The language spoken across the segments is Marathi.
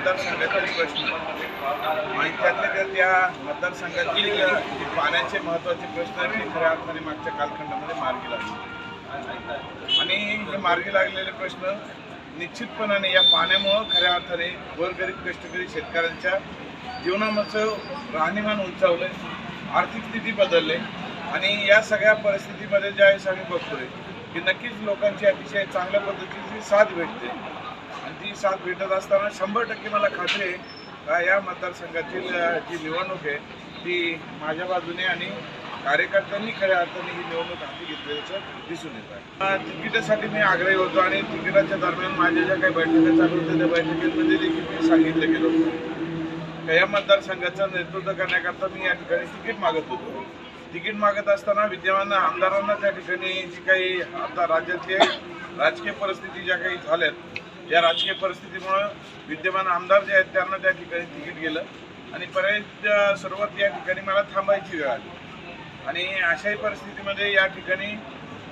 मतदारसंघातील प्रश्न. आणि त्यातल्या त्या त्या मतदारसंघातील पाण्याचे महत्त्वाचे प्रश्न आहेत, खऱ्या अर्थाने मागच्या कालखंडामध्ये मार्गी लागले. आणि हे मार्गी लागलेले प्रश्न निश्चितपणाने या पाण्यामुळं खऱ्या अर्थाने गोरगरीब कष्टकरी शेतकऱ्यांच्या जीवनामचं राहणीमान उंचावलं आर्थिक स्थिती बदलले आणि या सगळ्या परिस्थितीमध्ये ज्यावेळेस आम्ही बघतोय की नक्कीच लोकांची अतिशय चांगल्या पद्धतीची साथ भेटते. आणि ती साथ भेटत असताना शंभर टक्के मला खात्री आहे का या मतदारसंघातील जी निवडणूक आहे ती माझ्या बाजूने आणि कार्यकर्त्यांनी खऱ्या अर्थाने ही निवडणूक हाती घेतल्याचं दिसून येत आहे. तिकिटासाठी मी आग्रही होतो आणि तिकिटाच्या दरम्यान माझ्या ज्या काही बैठका चालू होत्या त्या बैठकीमध्ये देखील मी सांगितलं गेलो होतं या मतदारसंघाचं नेतृत्व करण्याकरता मी या ठिकाणी तिकीट मागत होतो. तिकीट मागत असताना विद्यमान आमदारांना त्या ठिकाणी जी काही आता राज्यातली राजकीय परिस्थिती ज्या काही झाल्यात या राजकीय परिस्थितीमुळं विद्यमान आमदार जे आहेत त्यांना त्या ठिकाणी तिकीट गेलं. आणि पर्याय सुरुवात या ठिकाणी मला थांबायची वेळ आली. आणि अशाही परिस्थितीमध्ये या ठिकाणी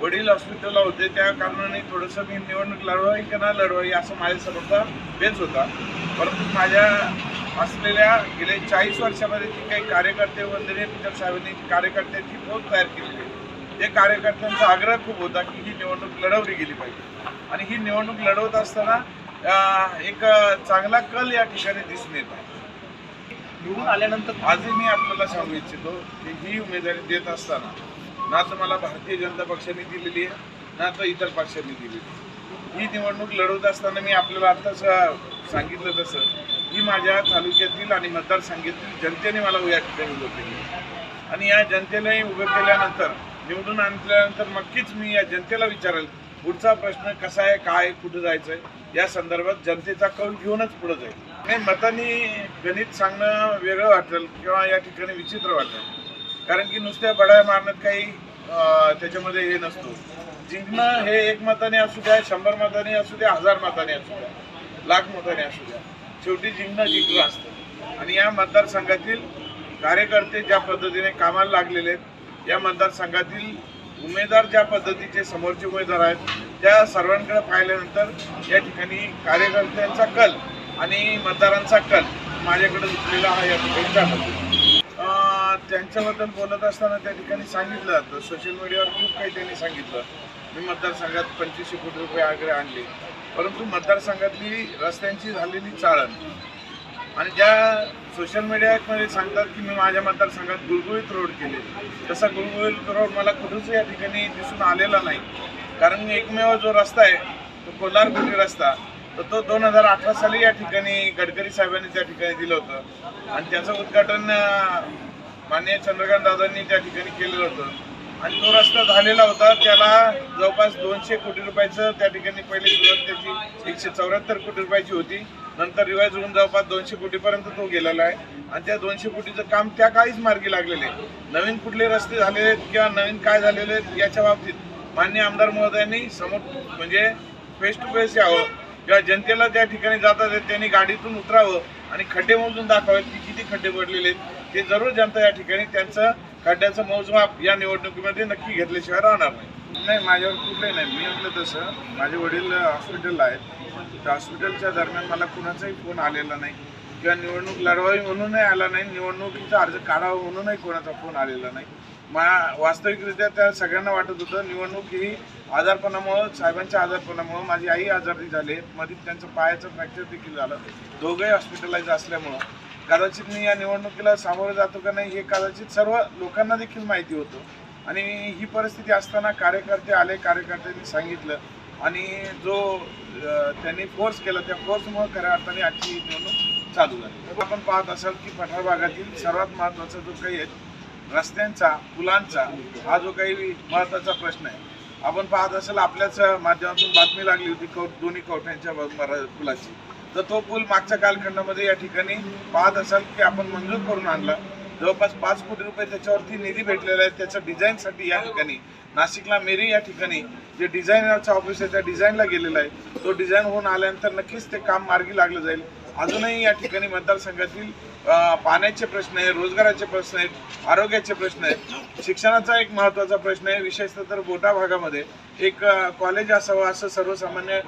वडील हॉस्पिटलला होते त्या कारणाने थोडंसं मी निवडणूक लढवावी की ना लढवावी असं माझ्यासमोरचा बेच होता. परंतु माझ्या असलेल्या गेले चाळीस वर्षामध्ये जी काही कार्यकर्ते वंदनीय पीटर साहेबांनी कार्यकर्त्यांची फौज तयार केलेली आहे. ते कार्यकर्त्यांचा आग्रह खूप होता की ही निवडणूक लढवली गेली पाहिजे. आणि ही निवडणूक लढवत असताना एक चांगला कल या ठिकाणी दिसून येत आहे. निवडून आल्यानंतर आजही मी आपल्याला सांगू इच्छितो की ही उमेदवारी देत असताना ना तर मला भारतीय जनता पक्षाने दिलेली आहे ना तर इतर पक्षांनी दिलेली आहे. ही निवडणूक लढवत असताना मी आपल्याला आत्ताच सांगितलं तसं ही माझ्या तालुक्यातील आणि मतदारसंघातील जनतेने मला या ठिकाणी उभं केलं. आणि या जनतेने उभं केल्यानंतर निवडून आणल्यानंतर नक्कीच मी या जनतेला विचारेल पुढचा प्रश्न कसा आहे काय आहे, कुठं जायचं आहे या संदर्भात जनतेचा कौल घेऊनच पुढे जाईल. नाही मतांनी गणित सांगणं वेगळं वाटेल किंवा या ठिकाणी विचित्र वाटेल. कारण की नुसत्या बडाया मारण्यात काही त्याच्यामध्ये हे नसतो. जिंकणं हे एक मताने असू द्या शंभर मताने असू द्या हजार मताने असू द्या लाख मताने असू द्या. शेवटी जिंकणं जिंकलं असतं. आणि या मतदारसंघातील कार्यकर्ते ज्या पद्धतीने कामाला लागलेले आहेत या मतदारसंघातील उमेदवार ज्या पद्धतीचे समोरचे उमेदवार आहेत त्या सर्वांकडे पाहिल्यानंतर या ठिकाणी कार्यकर्त्यांचा कल आणि मतदारांचा कल माझ्याकडे झुकलेला हा या ठिकाणी. जाणवतो त्यांच्याबद्दल बोलत असताना त्या ठिकाणी सांगितलं जातं. सोशल मीडियावर खूप काही त्यांनी सांगितलं. मी मतदारसंघात पंचवीसशे कोटी रुपये आग्रे आणले. परंतु मतदारसंघातली रस्त्यांची झालेली चाळण आणि ज्या सोशल मीडियामध्ये सांगतात की मी माझ्या मतदारसंघात गुळगुळीत रोड केले. तसा गुळगुळीत रोड मला कुठंच या ठिकाणी दिसून आलेला नाही. कारण एकमेव जो रस्ता आहे तो कोल्हारपुरी रस्ता तर तो दोन हजार अठरा साली या ठिकाणी गडकरी साहेबांनी त्या ठिकाणी दिलं होतं. आणि त्याचं उद्घाटन अं, माननीय चंद्रकांत दादांनी त्या ठिकाणी केलेलं होतं. आणि तो रस्ता झालेला होता त्याला जवळपास दोनशे कोटी रुपयाचं त्या ठिकाणी पहिली सुरुवात त्याची एकशे चौऱ्याहत्तर कोटी रुपयाची होती. नंतर रिवाईज होऊन जवळपास दोनशे कोटीपर्यंत तो गेलेला आहे. आणि त्या दोनशे कोटीचं काम त्या काहीच मार्गी लागलेले आहे. नवीन कुठले रस्ते झालेले आहेत किंवा नवीन काय झालेले आहेत याच्या बाबतीत मान्य आमदार महोदयांनी समोर म्हणजे फेस टू फेस यावं किंवा जनतेला त्या ठिकाणी जातात त्यांनी गाडीतून उतरावं आणि खड्डे मोजून दाखवावेत की किती खड्डे पडलेले आहेत. ते जरूर जनता या ठिकाणी त्यांचं खड्ड्याचं मोजमाप या निवडणुकीमध्ये नक्की घेतल्याशिवाय राहणार नाही. नाही माझ्यावर कुठलंही नाही. मी म्हटलं तसं माझे वडील हॉस्पिटलला आहेत. त्या हॉस्पिटलच्या दरम्यान मला कुणाचाही फोन आलेला नाही. किंवा निवडणूक लढवावी म्हणूनही आला नाही. निवडणुकीचा अर्ज काढावा म्हणूनही कोणाचा फोन आलेला नाही. मा वास्तविकरित्या त्या सगळ्यांना वाटत होतं निवडणूक ही आजारपणामुळं साहेबांच्या आजारपणामुळं माझी आई आजारी झाली मध्ये त्यांचं पायाचं फ्रॅक्चर देखील झालं. दोघंही हॉस्पिटलाइज असल्यामुळं. कदाचित मी या निवडणुकीला सामोरं जातो का नाही हे कदाचित सर्व लोकांना देखील माहिती होतं. आणि ही परिस्थिती असताना कार्यकर्ते आले कार्यकर्त्यांनी सांगितलं. आणि जो त्यांनी फोर्स केला त्या फोर्समुळे खऱ्या अर्थाने आजची निवडणूक चालू झाली. आपण पाहत असाल की पठार भागातील सर्वात महत्त्वाचा जो काही आहे रस्त्यांचा पुलांचा हा जो काही महत्त्वाचा प्रश्न आहे. आपण पाहत असाल आपल्याच माध्यमातून बातमी लागली होती कौ दोन्ही कवठ्यांच्या ब- मरा- पुलाची. तर तो पूल मागच्या कालखंडामध्ये या ठिकाणी पाहत असाल की आपण मंजूर करून आणला. जवळपास पाच कोटी रुपये त्याच्यावरती निधी भेटलेला आहे. त्याच्या डिझाईनसाठी या ठिकाणी नाशिकला मेरी या ठिकाणी जे डिझायनरचं ऑफिस आहे त्या डिझाईनला गेलेला आहे. तो डिझाईन होऊन आल्यानंतर नक्कीच ते काम मार्गी लागलं जाईल. अजूनही या ठिकाणी मतदारसंघातील पाण्याचे प्रश्न आहे रोजगाराचे प्रश्न आहेत आरोग्याचे प्रश्न आहेत. शिक्षणाचा एक महत्त्वाचा प्रश्न आहे. विशेषतः तर बोटा भागामध्ये एक कॉलेज असावं असं सर्वसामान्य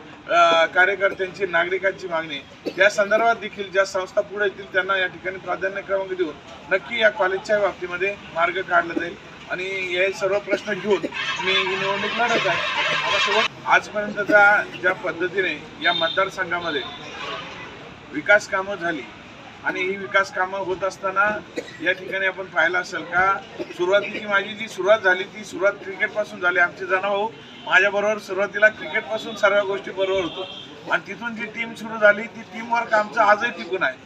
कार्यकर्त्यांची नागरिकांची मागणी या संदर्भात देखील ज्या संस्था पुढे येतील त्यांना या ठिकाणी प्राधान्य क्रमांक देऊन नक्की या कॉलेजच्या बाबतीमध्ये मार्ग काढला जाईल. आणि हे सर्व प्रश्न घेऊन मी ही निवडणूक लढत आहे. आजपर्यंतच्या ज्या पद्धतीने या मतदारसंघामध्ये विकास कामं झाली आणि ही विकास कामं होत असताना या ठिकाणी आपण पाहिलं असेल का सुरुवातीची माझी जी सुरुवात झाली ती सुरुवात क्रिकेटपासून झाली. आमचे भाऊ माझ्याबरोबर सुरुवातीला क्रिकेटपासून सर्व गोष्टी बरोबर होतो. आणि तिथून जी टीम सुरू झाली ती टीमवर्क आमचं आजही टिकून आहे.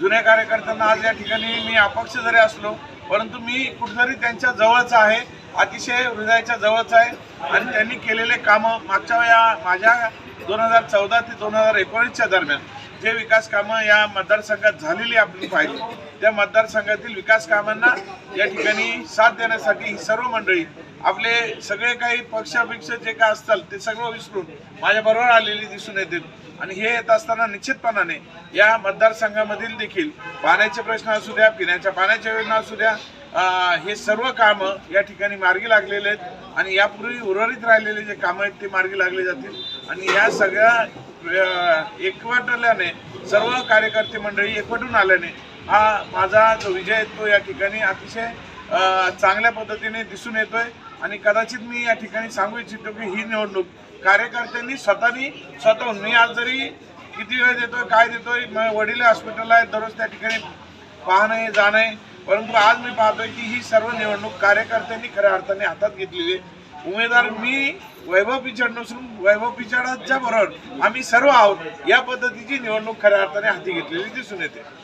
जुन्या कार्यकर्त्यांना आज या ठिकाणी मी अपक्ष जरी असलो परंतु मी कुठेतरी त्यांच्या जवळचा आहे अतिशय हृदयाच्या जवळचा आहे. आणि त्यांनी केलेले कामं मागच्या या माझ्या दोन हजार चौदा ते दोन हजार एकोणीसच्या दरम्यान जे विकास कामं या मतदारसंघात झालेली आपण पाहिली त्या मतदारसंघातील विकास कामांना या ठिकाणी साथ देण्यासाठी ही सर्व मंडळी आपले सगळे काही पक्षापेक्षा जे काय असतात ते सगळं विसरून माझ्याबरोबर आलेली दिसून येतील. आणि हे येत असताना निश्चितपणाने या मतदारसंघामधील देखील पाण्याचे प्रश्न असू द्या पिण्याच्या पाण्याच्या योजना असू द्या हे सर्व कामं या ठिकाणी मार्गी लागलेले आहेत आणि यापूर्वी उर्वरित राहिलेले जे कामं आहेत ते मार्गी लागले जातील. आणि या सगळ्या एकवटल्याने सर्व कार्यकर्ते मंडळी एकवटून आल्याने हा माझा जो विजय आहे तो या ठिकाणी अतिशय चांगल्या पद्धतीने दिसून येतोय. आणि कदाचित मी या ठिकाणी सांगू इच्छितो की ही निवडणूक कार्यकर्त्यांनी स्वतःनी स्वतःहून. मी आज जरी किती वेळ देतोय काय देतोय म- वडील हॉस्पिटलला आहेत दररोज त्या ठिकाणी पाहणं आहे जाणं आहे. परंतु आज मी पाहतोय की ही सर्व निवडणूक कार्यकर्त्यांनी खऱ्या अर्थाने हातात घेतलेली आहे. उमेदवार मी वैभव पिचड नसून वैभव पिचडाच्या बरोबर आम्ही सर्व आहोत. या पद्धतीची निवडणूक खऱ्या अर्थाने हाती घेतलेली दिसून येते.